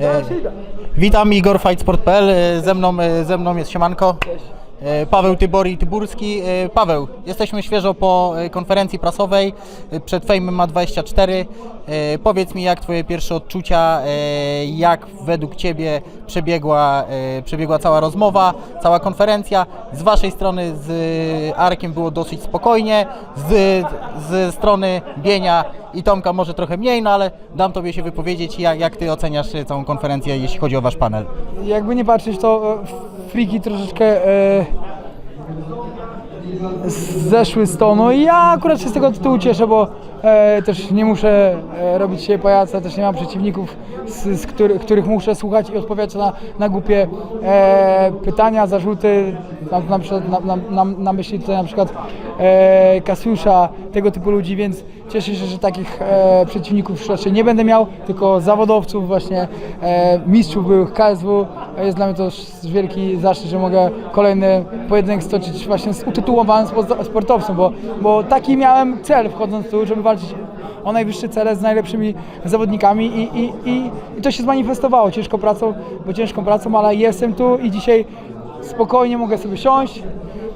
E, witam, Igor Fightsport.pl, e, ze mną, e, ze mną jest Siemanko. E, Paweł Tybori Tyburski. E, Paweł, jesteśmy świeżo po e, konferencji prasowej przed Fame ma 24. E, Powiedz mi, jak Twoje pierwsze odczucia, e, jak według Ciebie przebiegła, e, przebiegła cała rozmowa, cała konferencja. Z Waszej strony z Arkiem było dosyć spokojnie, z, ze strony Bienia i Tomka może trochę mniej, no ale dam Tobie się wypowiedzieć, jak, jak Ty oceniasz e, całą konferencję, jeśli chodzi o Wasz panel. jakby nie patrzeć, to e, friki troszeczkę e, zeszły z tonu i ja akurat się z tego tytułu cieszę, bo e, też nie muszę e, robić się pajaca, też nie mam przeciwników, z, z który, których muszę słuchać i odpowiadać na, na głupie e, pytania, zarzuty, mam na, przykład- na, na, na, myśli tutaj na przykład e, Kasiusza, tego typu ludzi, więc cieszę się, że takich e, przeciwników raczej nie będę miał, tylko zawodowców właśnie, e, mistrzów byłych KSW. Jest dla mnie to wielki zaszczyt, że mogę kolejny pojedynek stoczyć właśnie z utytułowanym spo- sportowcem, bo, bo taki miałem cel wchodząc tu, żeby walczyć o najwyższe cele z najlepszymi zawodnikami i, i, i, i to się zmanifestowało ciężką pracą, bo ciężką pracą, ale jestem tu i dzisiaj spokojnie mogę sobie siąść,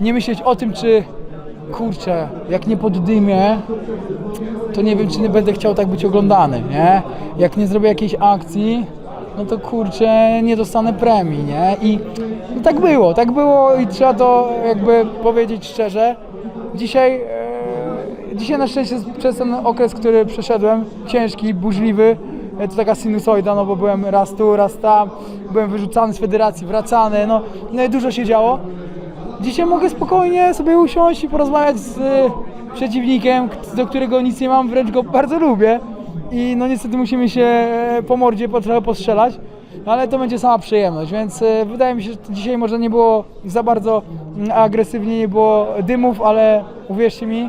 nie myśleć o tym, czy kurczę, jak nie poddymię, to nie wiem, czy nie będę chciał tak być oglądany, nie? Jak nie zrobię jakiejś akcji, no to kurczę, nie dostanę premii, nie? I no tak było, tak było i trzeba to jakby powiedzieć szczerze. Dzisiaj, e, dzisiaj na szczęście przez ten okres, który przeszedłem, ciężki, burzliwy, to taka sinusoida, no bo byłem raz tu, raz tam, byłem wyrzucany z federacji, wracany, no, no i dużo się działo. Dzisiaj mogę spokojnie sobie usiąść i porozmawiać z y, przeciwnikiem, do którego nic nie mam, wręcz go bardzo lubię. I no niestety musimy się e, po mordzie trochę postrzelać, ale to będzie sama przyjemność, więc e, wydaje mi się, że dzisiaj może nie było za bardzo mm, agresywnie, nie było dymów, ale uwierzcie mi,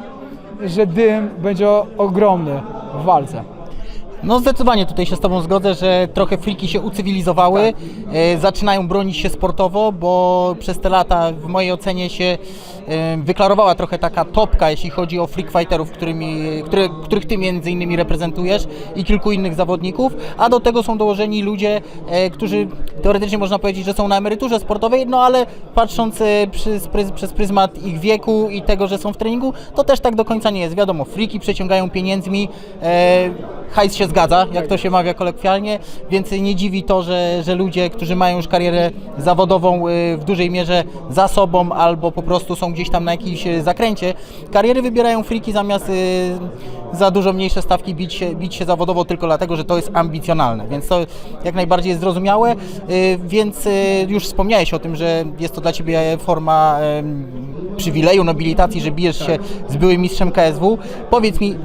że dym będzie ogromny w walce. No zdecydowanie tutaj się z Tobą zgodzę, że trochę friki się ucywilizowały, e, zaczynają bronić się sportowo, bo przez te lata w mojej ocenie się wyklarowała trochę taka topka, jeśli chodzi o freak fighterów, którymi, które, których Ty między innymi reprezentujesz i kilku innych zawodników, a do tego są dołożeni ludzie, e, którzy teoretycznie można powiedzieć, że są na emeryturze sportowej, no ale patrząc e, przez, przez pryzmat ich wieku i tego, że są w treningu, to też tak do końca nie jest. Wiadomo, friki przeciągają pieniędzmi, e, hajs się zgadza, jak to się mawia kolokwialnie, więc nie dziwi to, że, że ludzie, którzy mają już karierę zawodową y, w dużej mierze za sobą albo po prostu są gdzieś tam na jakimś y, zakręcie, kariery wybierają friki zamiast y, za dużo mniejsze stawki bić się, bić się zawodowo tylko dlatego, że to jest ambicjonalne, więc to jak najbardziej jest zrozumiałe, y, więc już wspomniałeś o tym, że jest to dla Ciebie forma przywileju, nobilitacji, że bijesz się z byłym mistrzem KSW. Powiedz mi,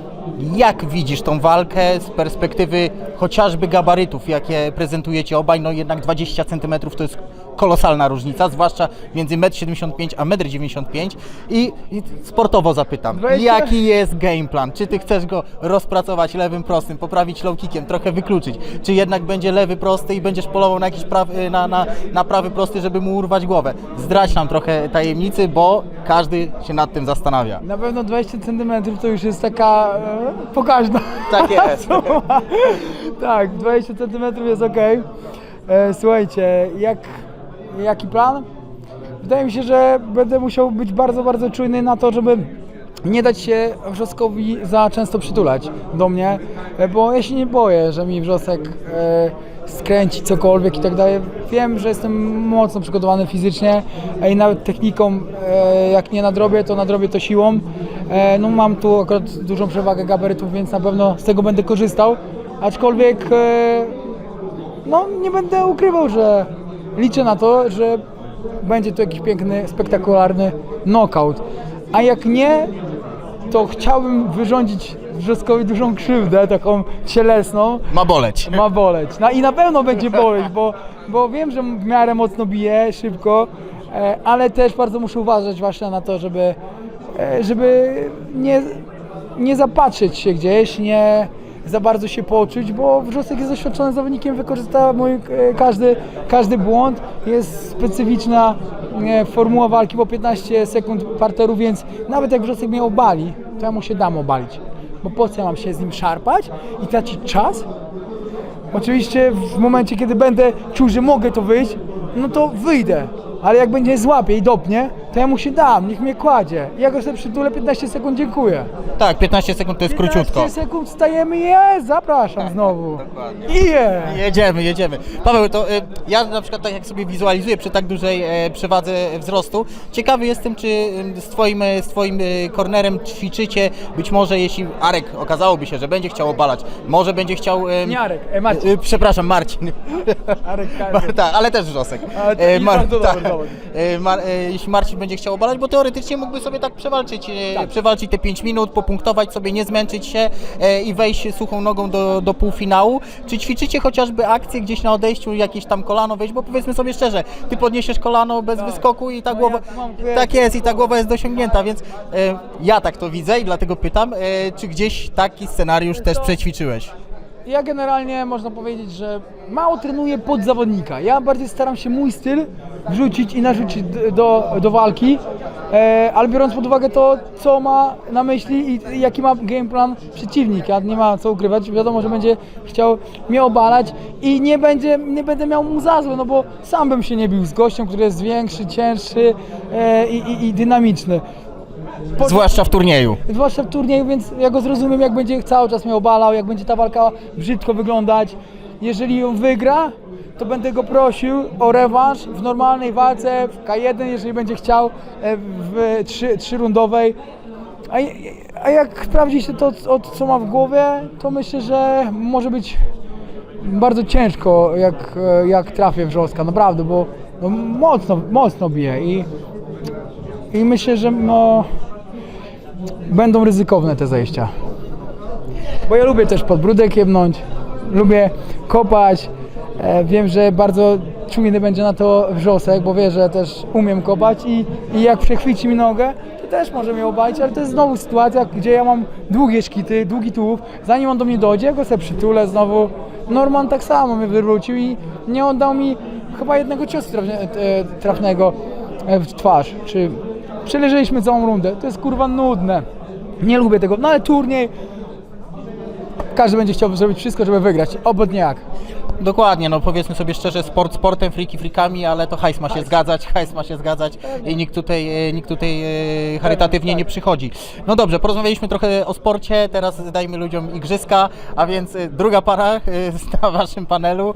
jak widzisz tą walkę z perspektywy chociażby gabarytów, jakie prezentujecie obaj? No jednak 20 cm to jest kolosalna różnica, zwłaszcza między 1,75 m a 1,95 m. I, I sportowo zapytam, 20 jaki jest game plan? Czy ty chcesz go rozpracować lewym prostym, poprawić low kickiem, trochę wykluczyć? Czy jednak będzie lewy prosty i będziesz polował na jakiś prawy, na, na, na prawy prosty, żeby mu urwać głowę? Zdradź nam trochę tajemnicy, bo każdy się nad tym zastanawia. Na pewno 20 cm to już jest taka e, pokaźna. Tak jest. tak, 20 cm jest ok. E, słuchajcie, jak, jaki plan? Wydaje mi się, że będę musiał być bardzo, bardzo czujny na to, żeby nie dać się wrzoskowi za często przytulać do mnie, e, bo ja się nie boję, że mi wrzosek e, skręci cokolwiek i tak dalej. Wiem, że jestem mocno przygotowany fizycznie i nawet techniką, e, jak nie nadrobię, to nadrobię to siłą. No mam tu akurat dużą przewagę gabarytów, więc na pewno z tego będę korzystał, aczkolwiek no nie będę ukrywał, że liczę na to, że będzie to jakiś piękny, spektakularny knockout. A jak nie, to chciałbym wyrządzić Wrzoskowi dużą krzywdę, taką cielesną. Ma boleć. Ma boleć. No i na pewno będzie boleć, bo, bo wiem, że w miarę mocno bije, szybko, e, ale też bardzo muszę uważać właśnie na to, żeby, e, żeby nie, nie zapatrzeć się gdzieś, nie za bardzo się poczuć, bo Wrzosek jest doświadczonym zawodnikiem, wykorzysta mój e, każdy, każdy błąd. Jest specyficzna e, formuła walki po 15 sekund parteru, więc nawet jak Wrzosek mnie obali, to ja mu się dam obalić. Bo po co ja mam się z nim szarpać i tracić czas? Oczywiście w momencie, kiedy będę czuł, że mogę to wyjść, no to wyjdę. Ale jak będzie złapie i dopnie, to ja mu się dam, niech mnie kładzie. Ja go sobie przytulę 15 sekund, dziękuję. Tak, 15 sekund to jest króciutko. 15 sekund stajemy jest, zapraszam znowu. dokładnie. I je. Jedziemy, jedziemy. Paweł, to y, ja na przykład tak jak sobie wizualizuję przy tak dużej e, przewadze wzrostu, ciekawy jestem, czy y, z twoim, e, z twoim y, kornerem ćwiczycie, być może jeśli Arek okazałoby się, że będzie chciał obalać, może będzie chciał... y, Nie Arek, e, Marcin. y, Przepraszam, Marcin. Arek tak, ale też wrzosek. Ale to i bardzo dobry tak. zawodnik. E, Mar- e, jeśli Marcin będzie chciał obalać, bo teoretycznie mógłby sobie tak przewalczyć, e, Tak. przewalczyć te 5 minut, popunktować sobie, nie zmęczyć się e, i wejść suchą nogą do, do półfinału. Czy ćwiczycie chociażby akcję gdzieś na odejściu, jakieś tam kolano wejść, bo powiedzmy sobie szczerze, ty podniesiesz kolano bez wyskoku i ta No głowa, ja tak jest i ta głowa jest dosięgnięta, więc e, ja tak to widzę i dlatego pytam, czy gdzieś taki scenariusz też przećwiczyłeś? Ja generalnie można powiedzieć, że mało trenuję pod zawodnika. Ja bardziej staram się mój styl wrzucić i narzucić do, do walki, e, ale biorąc pod uwagę to, co ma na myśli i i jaki ma game plan przeciwnik. Ja nie ma co ukrywać, wiadomo, że będzie chciał mnie obalać i nie, będzie, nie będę miał mu za złe, no bo sam bym się nie bił z gościem, który jest większy, cięższy e, i, i, i dynamiczny. Zwłaszcza w turnieju. zwłaszcza w turnieju, więc ja go zrozumiem, jak będzie cały czas mnie obalał, jak będzie ta walka brzydko wyglądać. Jeżeli ją wygra, to będę go prosił o rewanż w normalnej walce, w K1, jeżeli będzie chciał, e, w trzy, trzyrundowej. A, a jak sprawdzi się to, o- co ma w głowie, to myślę, że może być bardzo ciężko, jak, e, jak trafię wrzoska, naprawdę, bo no, mocno, mocno bije i, i myślę, że no, będą ryzykowne te zejścia. Bo ja lubię też podbródek jebnąć, lubię kopać. E, wiem, że bardzo czujny będzie na to wrzosek, bo wie, że też umiem kopać i, i jak przechwyci mi nogę, to też może mnie obalić, ale to jest znowu sytuacja, gdzie ja mam długie szkity, długi tułów. Zanim on do mnie dojdzie, go sobie przytulę znowu. Norman tak samo mnie wywrócił i nie oddał mi chyba jednego ciosu e, trafnego e, w twarz. Czy przeleżeliśmy całą rundę. To jest kurwa nudne. Nie lubię tego, no ale turniej. Każdy będzie chciał zrobić wszystko, żeby wygrać. Obodnie jak. Dokładnie, no powiedzmy sobie szczerze, sport sportem, friki frikami, ale to hajs ma się zgadzać, hajs ma się zgadzać i nikt tutaj, e, nikt tutaj e, charytatywnie nie przychodzi. No dobrze, porozmawialiśmy trochę o sporcie, teraz dajmy ludziom igrzyska, a więc e, druga para na waszym panelu,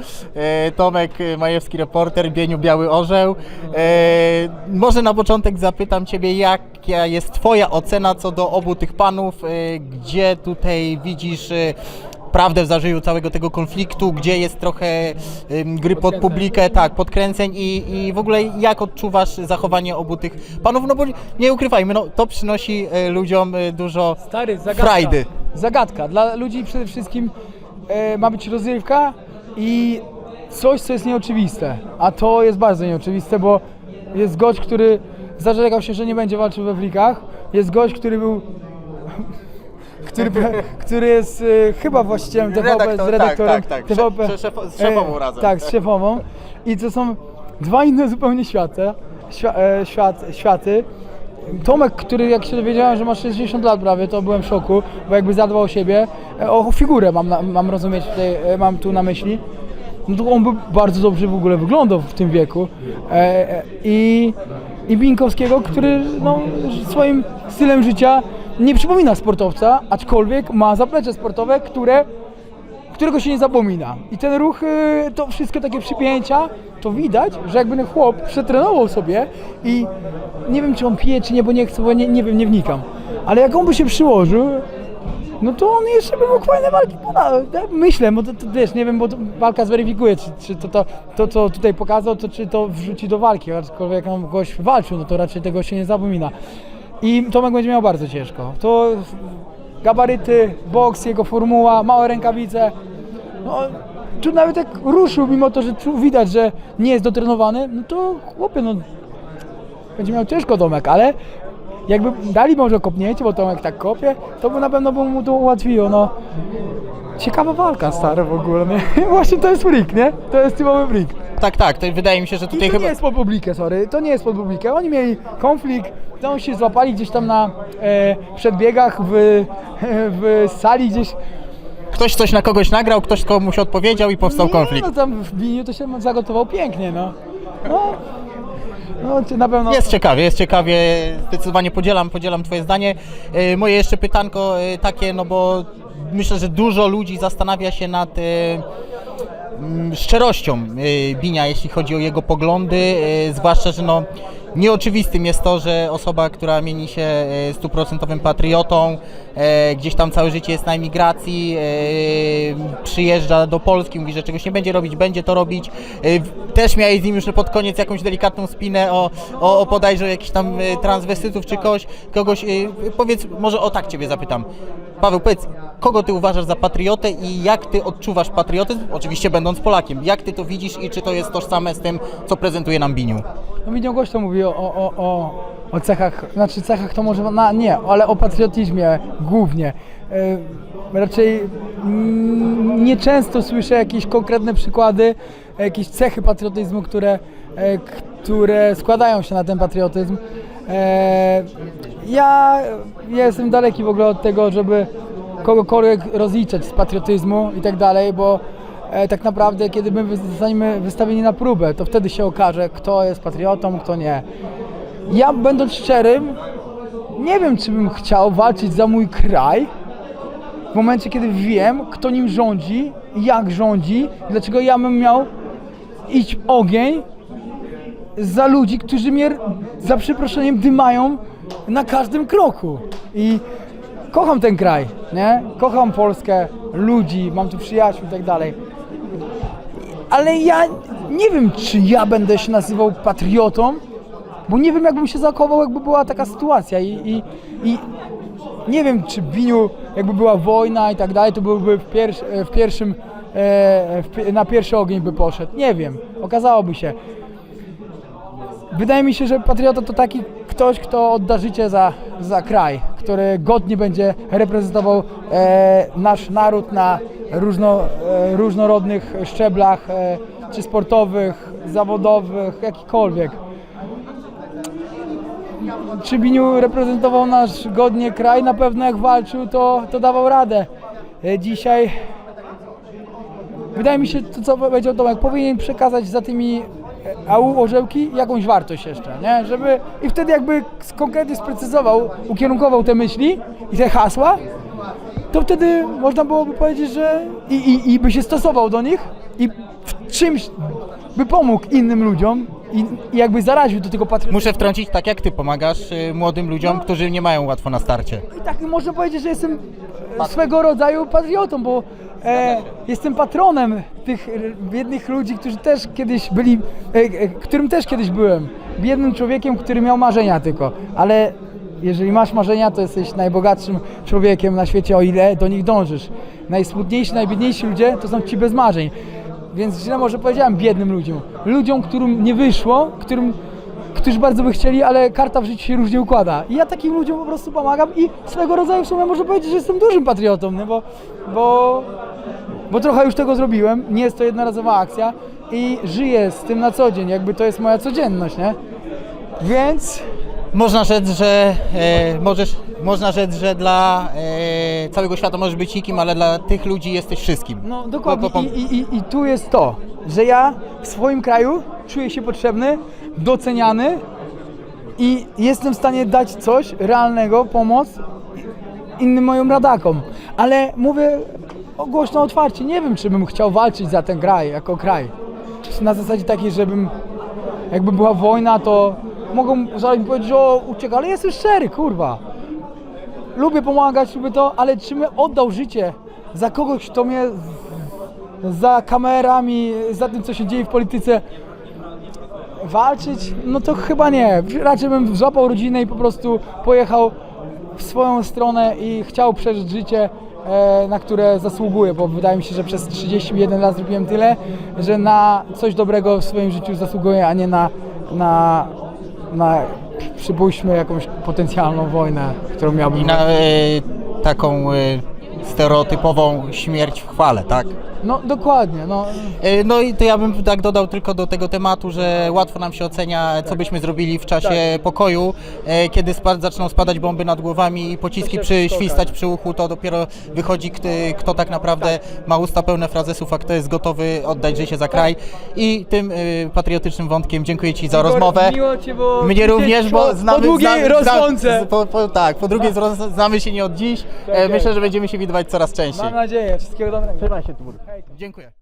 Tomek Majewski, reporter, Bieniu Biały Orzeł. Może na początek zapytam Ciebie, jaka jest Twoja ocena co do obu tych panów, gdzie tutaj widzisz prawdę w zażyju całego tego konfliktu, gdzie jest trochę gry pod publikę, tak, podkręceń i, i w ogóle jak odczuwasz zachowanie obu tych panów, no bo nie ukrywajmy, no to przynosi e, ludziom e, dużo Stary, zagadka. frajdy. Zagadka. Dla ludzi przede wszystkim e, ma być rozrywka i coś, co jest nieoczywiste. A to jest bardzo nieoczywiste, bo jest gość, który zarzekał się, że nie będzie walczył we frikach. Jest gość, który był... Który, który jest e, chyba właścicielem TVP, z redaktorem tak, tak, tak. TVP. Szef- szef- z szefową e, razem. Tak, z szefową. I to są dwa inne zupełnie światy. Świ- e, świat, światy. Tomek, który jak się dowiedziałem, że ma 60 lat prawie, to byłem w szoku, bo jakby zadbał o siebie, e, o figurę mam, na, mam rozumieć tutaj, e, mam tu na myśli. No to on by bardzo dobrze w ogóle wyglądał w tym wieku. E, e, I, I Binkowskiego, który no, swoim stylem życia nie przypomina sportowca, aczkolwiek ma zaplecze sportowe, które którego się nie zapomina. I ten ruch, y, to wszystko takie przypięcia, to widać, że jakby ten chłop przetrenował sobie i nie wiem, czy on pije, czy nie, bo nie chcę, bo nie, nie wiem, nie wnikam. Ale jak on by się przyłożył, no to on jeszcze by mógł fajne walki pokonać. Myślę, bo to, to wiesz, nie wiem, bo walka zweryfikuje, czy, czy to, to, to, co tutaj pokazał, to czy to wrzuci do walki, aczkolwiek jak on gość walczył, no to raczej tego się nie zapomina. I Tomek będzie miał bardzo ciężko. To gabaryty, boks, jego formuła, małe rękawice. No, nawet jak ruszył, mimo to, że widać, że nie jest dotrenowany, no to chłopie, no będzie miał ciężko Tomek, ale jakby dali może kopnięcie, bo Tomek tak kopie, to by na pewno by mu to ułatwiło, no. Ciekawa walka, stary, w ogóle, nie? Właśnie to jest freak, nie? To jest typowy freak. Tak, tak, to wydaje mi się, że I tutaj to chyba... nie jest pod publikę, sorry, to nie jest pod publikę. Oni mieli konflikt, to się złapali gdzieś tam na e, przedbiegach w, w sali gdzieś. Ktoś coś na kogoś nagrał, ktoś komuś odpowiedział i powstał Nie, konflikt. No tam w Biniu to się zagotował pięknie, no. No, no na pewno... Jest ciekawie, jest ciekawie, zdecydowanie podzielam, podzielam Twoje zdanie. E, Moje jeszcze pytanko e, takie, no bo myślę, że dużo ludzi zastanawia się nad e, szczerością e, Binia, jeśli chodzi o jego poglądy, e, zwłaszcza, że no nieoczywistym jest to, że osoba, która mieni się e, stuprocentowym patriotą, e, gdzieś tam całe życie jest na emigracji, e, przyjeżdża do Polski, mówi, że czegoś nie będzie robić, będzie to robić. Też miałeś z nim już pod koniec jakąś delikatną spinę o, o, o podajże jakichś tam transwestytów czy kogoś, kogoś powiedz, może o tak Ciebie zapytam. Paweł, powiedz, kogo Ty uważasz za patriotę i jak Ty odczuwasz patriotyzm, oczywiście będąc Polakiem, jak Ty to widzisz i czy to jest tożsame z tym, co prezentuje nam Biniu? No Widział gość to mówi o, o, o, o, cechach, znaczy cechach to może, na, nie, ale o patriotyzmie głównie. E, raczej nieczęsto słyszę jakieś konkretne przykłady, jakieś cechy patriotyzmu, które, e, które składają się na ten patriotyzm. E, ja jestem daleki w ogóle od tego, żeby kogokolwiek rozliczać z patriotyzmu i tak dalej, bo tak naprawdę kiedy my zostaniemy wystawieni na próbę, to wtedy się okaże, kto jest patriotą, kto nie. Ja będąc szczerym, nie wiem, czy bym chciał walczyć za mój kraj w momencie, kiedy wiem, kto nim rządzi, jak rządzi, dlaczego ja bym miał iść ogień za ludzi, którzy mnie za przeproszeniem dymają na każdym kroku. I kocham ten kraj, nie? Kocham Polskę, ludzi, mam tu przyjaciół i tak dalej. Ale ja nie wiem, czy ja będę się nazywał patriotą, bo nie wiem, jakbym się zachował, jakby była taka sytuacja i, i, i nie wiem, czy Biniu, jakby była wojna i tak dalej, to byłby w, pierwszy, w pierwszym, e, w, na pierwszy ogień by poszedł. Nie wiem, okazałoby się. Wydaje mi się, że patriota to taki ktoś, kto odda życie za, za kraj, który godnie będzie reprezentował e, nasz naród na różno, e, różnorodnych szczeblach, e, czy sportowych, zawodowych, jakikolwiek. Czy Biniu reprezentował nasz godnie kraj? Na pewno jak walczył, to, to dawał radę. E, Dzisiaj wydaje mi się, to co powiedział Tomek, powinien przekazać za tymi AU orzełki jakąś wartość jeszcze, nie? Żeby i wtedy jakby konkretnie sprecyzował, ukierunkował te myśli i te hasła, to wtedy można byłoby powiedzieć, że i, i, i by się stosował do nich i w czymś by pomógł innym ludziom i, i jakby zaraził do tego patriotyzmu. Muszę wtrącić, tak jak Ty pomagasz y, młodym ludziom, którzy nie mają łatwo na starcie. I tak można powiedzieć, że jestem swego rodzaju patriotą, bo e, jestem patronem tych biednych ludzi, którzy też kiedyś byli, e, e, którym też kiedyś byłem. Biednym człowiekiem, który miał marzenia tylko, ale jeżeli masz marzenia, to jesteś najbogatszym człowiekiem na świecie, o ile do nich dążysz. Najsmutniejsi, najbiedniejsi ludzie to są ci bez marzeń. Więc źle może powiedziałem biednym ludziom. Ludziom, którym nie wyszło, którym którzy bardzo by chcieli, ale karta w życiu się różnie układa. I ja takim ludziom po prostu pomagam i swego rodzaju w sumie można powiedzieć, że jestem dużym patriotą, nie? Bo, bo, bo trochę już tego zrobiłem, nie jest to jednorazowa akcja i żyję z tym na co dzień, jakby to jest moja codzienność, nie? Więc Można rzec, że e, możesz, można rzec, że dla e, całego świata możesz być nikim, ale dla tych ludzi jesteś wszystkim. No dokładnie I, i, i, i tu jest to, że ja w swoim kraju czuję się potrzebny, doceniany i jestem w stanie dać coś realnego, pomoc innym moim radakom. Ale mówię o- głośno, otwarcie, nie wiem czy bym chciał walczyć za ten kraj, jako kraj. Na zasadzie takiej, żebym jakby była wojna, to mogą zaraz mi powiedzieć, o ucieka, ale jestem szczery, kurwa lubię pomagać, lubię to, ale czy bym oddał życie za kogoś, kto mnie za kamerami, za tym, co się dzieje w polityce, walczyć? No to chyba nie. Raczej bym złapał rodzinę i po prostu pojechał w swoją stronę i chciał przeżyć życie, e, na które zasługuję, bo wydaje mi się, że przez 31 lat zrobiłem tyle, że na coś dobrego w swoim życiu zasługuję, a nie na, na, na przypuśćmy jakąś potencjalną wojnę, którą miałbym. I na e, taką e, stereotypową śmierć w chwale, tak? No dokładnie, no. E, No i to ja bym tak dodał tylko do tego tematu, że łatwo nam się ocenia, co byśmy zrobili w czasie pokoju. E, Kiedy spa- zaczną spadać bomby nad głowami i pociski się- przy, tak. uchu, to dopiero wychodzi, kto, kto tak naprawdę ma usta pełne frazesów, a kto jest gotowy oddać życie za kraj. I tym y, patriotycznym wątkiem dziękuję Ci za Igor, rozmowę. Miło cię było Mnie również, bo znamy, po długiej znamy, rozłące. Tak, po drugiej znamy się nie od dziś. Tak. Myślę, że będziemy się widywać coraz częściej. Mam nadzieję, wszystkiego dobrego. Trzymaj się, Tubur. Dziękuję.